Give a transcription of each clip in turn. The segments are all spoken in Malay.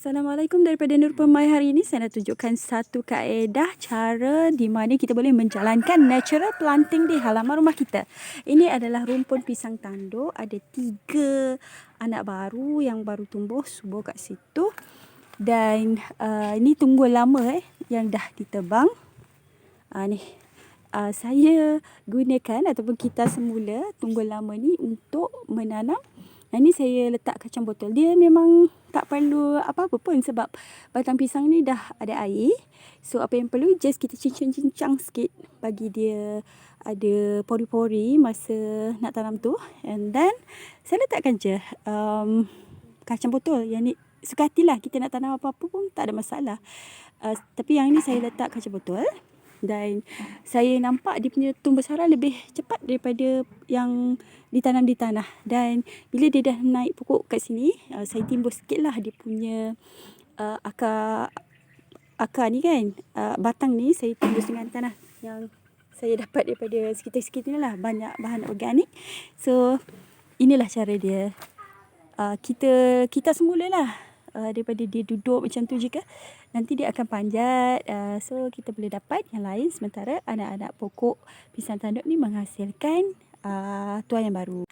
Assalamualaikum daripada Nur Pemai hari ini saya nak tunjukkan satu kaedah cara di mana kita boleh menjalankan natural planting di halaman rumah kita. Ini adalah rumpun pisang tanduk. Ada tiga anak baru yang baru tumbuh subur kat situ. Dan uh, ini tunggu lama eh yang dah ditebang. Uh, ni uh, saya gunakan ataupun kita semula tunggu lama ni untuk menanam yang ni saya letak kacang botol. Dia memang tak perlu apa-apa pun sebab batang pisang ni dah ada air. So apa yang perlu just kita cincang-cincang sikit bagi dia ada pori-pori masa nak tanam tu. And then saya letakkan je um, kacang botol. Yang ni suka hatilah kita nak tanam apa-apa pun tak ada masalah. Uh, tapi yang ni saya letak kacang botol dan saya nampak dia punya tumbuh sarang lebih cepat daripada yang ditanam di tanah. Dan bila dia dah naik pokok kat sini uh, saya timbul sikit lah dia punya uh, akar akar ni kan. Uh, batang ni saya timbul dengan tanah yang saya dapat daripada sekitar-sekitar ni lah. Banyak bahan organik. So inilah cara dia. Uh, kita kita semula lah uh, daripada dia duduk macam tu jika nanti dia akan panjat. Uh, so kita boleh dapat yang lain sementara anak-anak pokok pisang tanduk ni menghasilkan uh, tuai yang baru.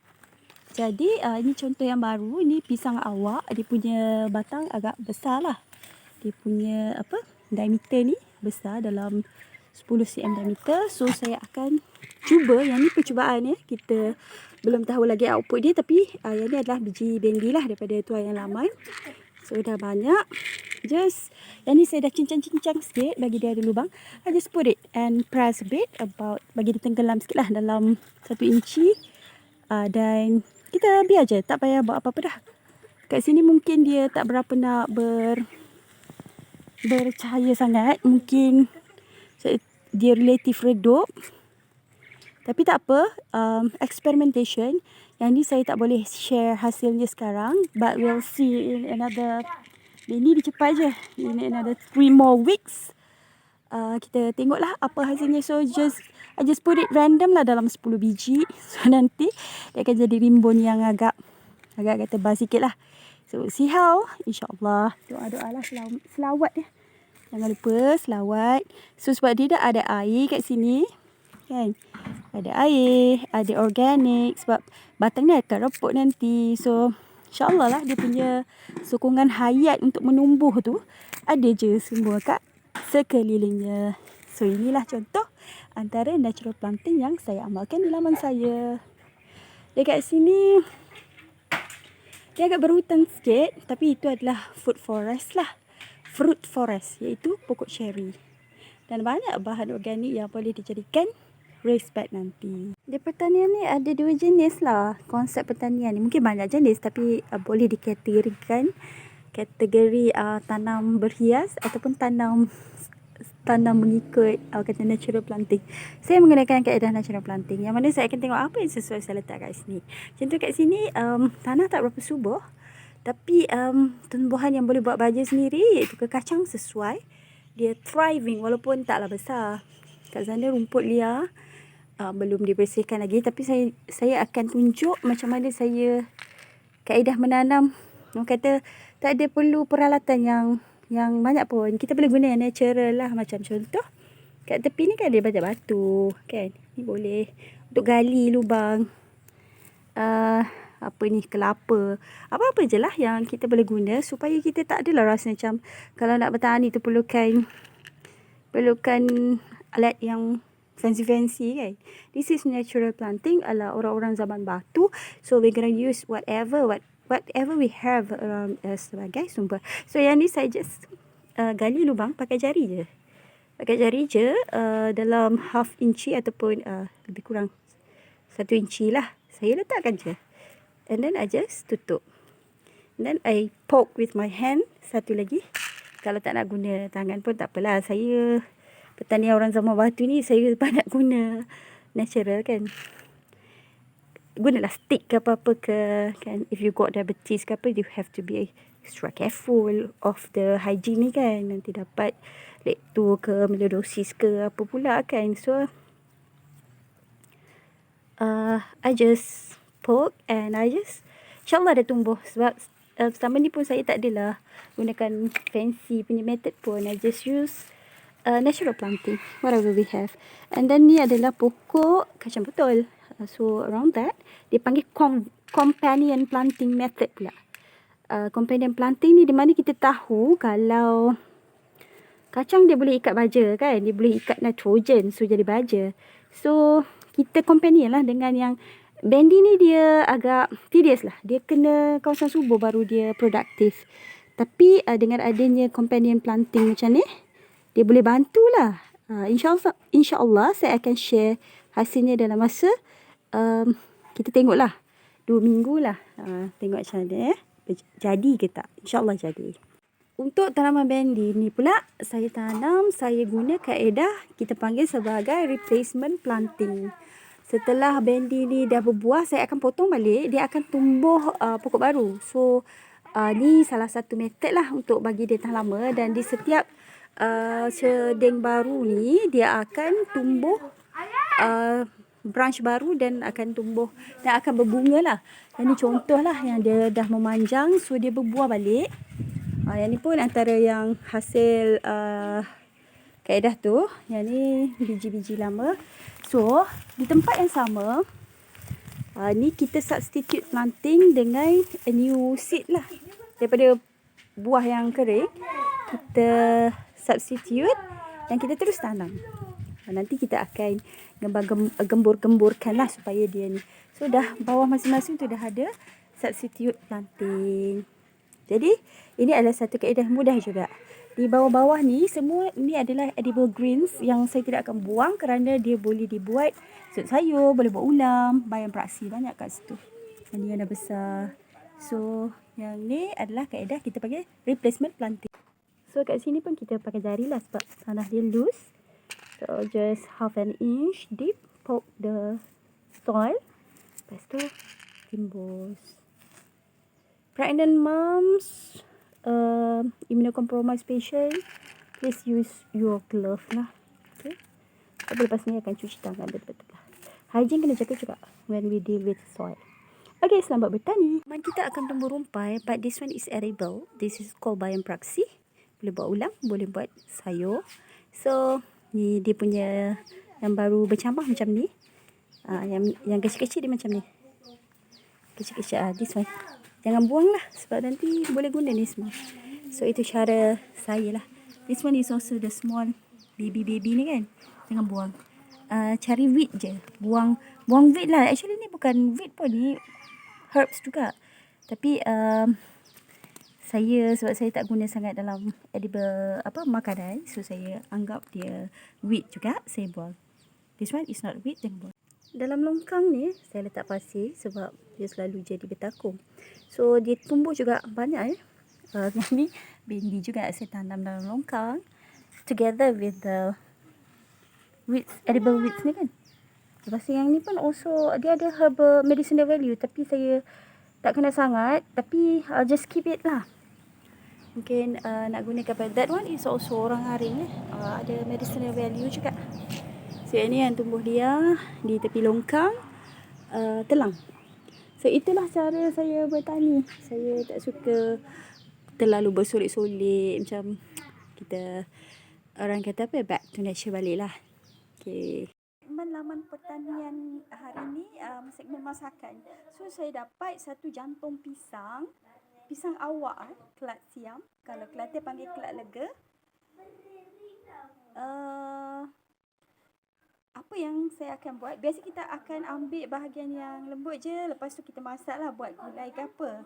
Jadi uh, ini contoh yang baru. Ini pisang awak dia punya batang agak besar lah dia punya apa diameter ni besar dalam 10 cm diameter. So saya akan cuba yang ni percubaan ya. Kita belum tahu lagi output dia tapi uh, yang ni adalah biji bendi lah daripada tuai yang lama So dah banyak. Just yang ni saya dah cincang-cincang sikit bagi dia ada lubang. I just put it and press a bit about bagi dia tenggelam sikit lah dalam satu inci. Uh, dan kita biar je. Tak payah buat apa-apa dah. Kat sini mungkin dia tak berapa nak ber bercahaya sangat. Mungkin dia relatif redup. Tapi tak apa. Um, experimentation. Yang ni saya tak boleh share hasilnya sekarang. But we'll see in another... Ini dia cepat je. In another three more weeks. Uh, kita tengoklah apa hasilnya. So just... I just put it random lah dalam 10 biji. So nanti dia akan jadi rimbun yang agak... Agak-agak tebal sikit lah. So see how. InsyaAllah. Doa-doa lah selawat dia. Jangan lupa selawat. So sebab dia dah ada air kat sini. Kan ada air, ada organik sebab batang ni akan reput nanti. So, insyaAllah lah dia punya sokongan hayat untuk menumbuh tu ada je semua kat sekelilingnya. So, inilah contoh antara natural planting yang saya amalkan di laman saya. Dekat sini, dia agak berhutan sikit tapi itu adalah food forest lah. Fruit forest iaitu pokok cherry. Dan banyak bahan organik yang boleh dijadikan raised bed nanti. Di pertanian ni ada dua jenis lah konsep pertanian ni. Mungkin banyak jenis tapi uh, boleh dikategorikan kategori uh, tanam berhias ataupun tanam tanam mengikut uh, kata natural planting. Saya menggunakan kaedah natural planting. Yang mana saya akan tengok apa yang sesuai saya letak kat sini. Contoh kat sini um, tanah tak berapa subur. Tapi um, tumbuhan yang boleh buat baja sendiri iaitu kekacang sesuai. Dia thriving walaupun taklah besar. Kat sana rumput liar uh, belum dibersihkan lagi. Tapi saya saya akan tunjuk macam mana saya kaedah menanam. Orang kata tak ada perlu peralatan yang yang banyak pun. Kita boleh guna yang natural lah. Macam contoh kat tepi ni kan ada banyak batu kan? Ni boleh untuk gali lubang. Uh, apa ni kelapa. Apa-apa je lah yang kita boleh guna supaya kita tak adalah rasa macam kalau nak bertani tu perlukan perlukan alat yang fancy-fancy kan. This is natural planting ala orang-orang zaman batu. So we're gonna use whatever what whatever we have around uh, sebagai sumber. So yang ni saya just uh, gali lubang pakai jari je. Pakai jari je uh, dalam half inci ataupun uh, lebih kurang satu inci lah. Saya letakkan je. And then I just tutup. And then I poke with my hand satu lagi. Kalau tak nak guna tangan pun tak apalah. Saya pertanian orang zaman batu ni saya banyak guna. Natural kan? Gunalah stick ke apa-apa ke kan? If you got diabetes ke apa you have to be extra careful of the hygiene ni kan? Nanti dapat lektu ke melodosis ke apa pula kan? So uh, I just poke and I just insyaAllah dia tumbuh. Sebab uh, selama ni pun saya tak adalah gunakan fancy punya method pun. I just use uh, natural planting, whatever we have. And then ni adalah pokok kacang betul. Uh, so around that, dia panggil com- companion planting method pula. Uh, companion planting ni di mana kita tahu kalau kacang dia boleh ikat baja kan. Dia boleh ikat nitrogen so jadi baja. So kita companion lah dengan yang Bendy ni dia agak tedious lah. Dia kena kawasan subur baru dia produktif. Tapi uh, dengan adanya companion planting macam ni, dia boleh bantulah. Uh, InsyaAllah insya Allah saya akan share hasilnya dalam masa um, kita tengoklah. Dua minggu lah. Uh, tengok macam mana eh. Jadi ke tak? InsyaAllah jadi. Untuk tanaman bendi ni pula, saya tanam, saya guna kaedah kita panggil sebagai replacement planting. Setelah bendi ni dah berbuah, saya akan potong balik. Dia akan tumbuh uh, pokok baru. So, uh, ni salah satu metod lah untuk bagi dia tahan lama. Dan di setiap uh, cedeng baru ni dia akan tumbuh uh, branch baru dan akan tumbuh dan akan berbunga lah. Yang ni contoh lah yang dia dah memanjang so dia berbuah balik. Uh, yang ni pun antara yang hasil uh, kaedah tu. Yang ni biji-biji lama. So di tempat yang sama uh, ni kita substitute planting dengan a new seed lah. Daripada buah yang kering kita substitute dan kita terus tanam. Nanti kita akan gembur-gemburkan lah supaya dia ni. So dah bawah masing-masing tu dah ada substitute planting. Jadi ini adalah satu kaedah mudah juga. Di bawah-bawah ni semua ni adalah edible greens yang saya tidak akan buang kerana dia boleh dibuat sup sayur, boleh buat ulam, bayam praksi banyak kat situ. Ini yang dah besar. So yang ni adalah kaedah kita panggil replacement planting. So kat sini pun kita pakai jari lah sebab tanah dia loose. So just half an inch deep poke the soil. Lepas tu timbus. Pregnant moms, uh, immunocompromised patient, please use your glove lah. Okay. Tapi lepas ni akan cuci tangan betul-betul lah. Hygiene kena jaga juga when we deal with soil. Okay, selamat bertani. Man kita akan tumbuh rumpai, but this one is edible. This is called praksi boleh buat ulam, boleh buat sayur. So, ni dia punya yang baru bercambah macam ni. Uh, yang yang kecil-kecil dia macam ni. Kecil-kecil ah, this one. Jangan buang lah sebab nanti boleh guna ni semua. So, itu cara saya lah. This one is also the small baby-baby ni kan. Jangan buang. Uh, cari weed je. Buang buang weed lah. Actually ni bukan weed pun ni. Herbs juga. Tapi um, saya sebab saya tak guna sangat dalam edible apa makanan. So saya anggap dia wheat juga saya buang this one is not wheat then buang dalam longkang ni saya letak pasir sebab dia selalu jadi bertakung. So dia tumbuh juga banyak eh. Uh, ni bendi juga saya tanam dalam longkang. Together with the wheat edible wheat ni kan. Lepas yang ni pun also dia ada herbal medicinal value. Tapi saya tak kena sangat. Tapi I'll just keep it lah mungkin uh, nak gunakan pada that one is also orang haring eh. Uh, ada medicinal value juga. So ini yang tumbuh dia di tepi longkang uh, telang. So itulah cara saya bertani. Saya tak suka terlalu bersolek-solek macam kita orang kata apa back to nature balik lah. Okay. Laman pertanian hari ni uh, segmen masakan. So saya dapat satu jantung pisang pisang awak eh, kelat siam. Kalau Kelantan panggil kelat lega. Uh, apa yang saya akan buat? Biasa kita akan ambil bahagian yang lembut je. Lepas tu kita masak lah buat gulai ke apa.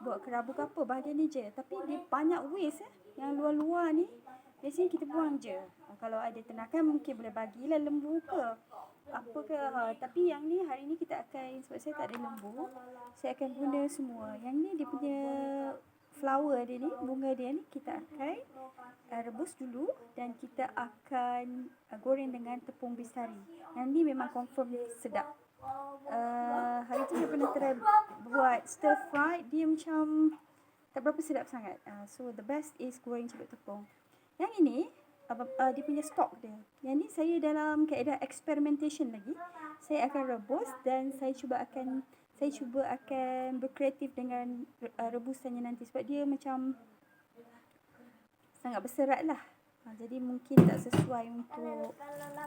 Buat kerabu ke apa. Bahagian ni je. Tapi dia banyak waste eh. Yang luar-luar ni. Biasanya kita buang je. Kalau ada tenakan mungkin boleh bagilah lembu ke apa ke? Ha, tapi yang ni hari ni kita akan sebab saya tak ada lembu saya akan guna semua. Yang ni dia punya flower dia ni bunga dia ni kita akan uh, rebus dulu dan kita akan uh, goreng dengan tepung bestari yang ni memang confirm sedap. Uh, hari tu saya pernah try buat stir fry dia macam tak berapa sedap sangat. Uh, so the best is goreng celup tepung. Yang ini uh, dia punya stok dia. Yang ni saya dalam kaedah experimentation lagi. Saya akan rebus dan saya cuba akan saya cuba akan berkreatif dengan uh, rebusannya nanti sebab dia macam sangat berserat lah. Ha, jadi mungkin tak sesuai untuk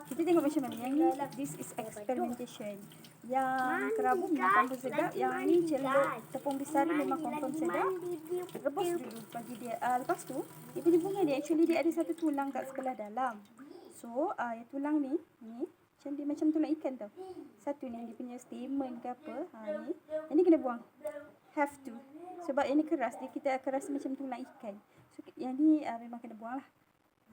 kita tengok macam mana. Yang ni this is experimentation. Yang kerabu memang confirm sedap. Yang ni celup tepung besar memang confirm sedap. Rebus dulu bagi dia. Uh, lepas tu dia punya bunga dia actually dia ada satu tulang kat sebelah dalam. So uh, yang tulang ni ni macam dia macam tulang ikan tau. Satu ni yang dia punya stamen ke apa. Ha ni. Yang ni kena buang. Have to. Sebab yang ni keras dia kita akan rasa macam tulang ikan. So yang ni uh, memang kena buang lah.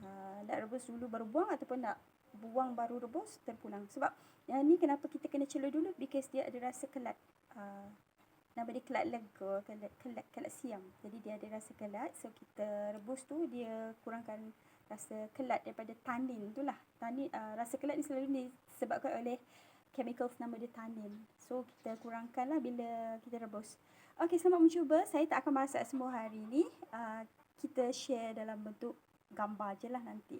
Uh, nak rebus dulu baru buang ataupun nak buang baru rebus terpulang. Sebab yang ni kenapa kita kena celup dulu because dia ada rasa kelat. Uh, nama dia kelat lega, kelat, kelat, kelat siam. Jadi dia ada rasa kelat. So kita rebus tu dia kurangkan rasa kelat daripada tanin tu lah. Tanin, uh, rasa kelat ni selalu disebabkan oleh chemicals nama dia tanin. So kita kurangkan lah bila kita rebus. Okey, selamat mencuba. Saya tak akan masak semua hari ni. Uh, kita share dalam bentuk gambar je lah nanti.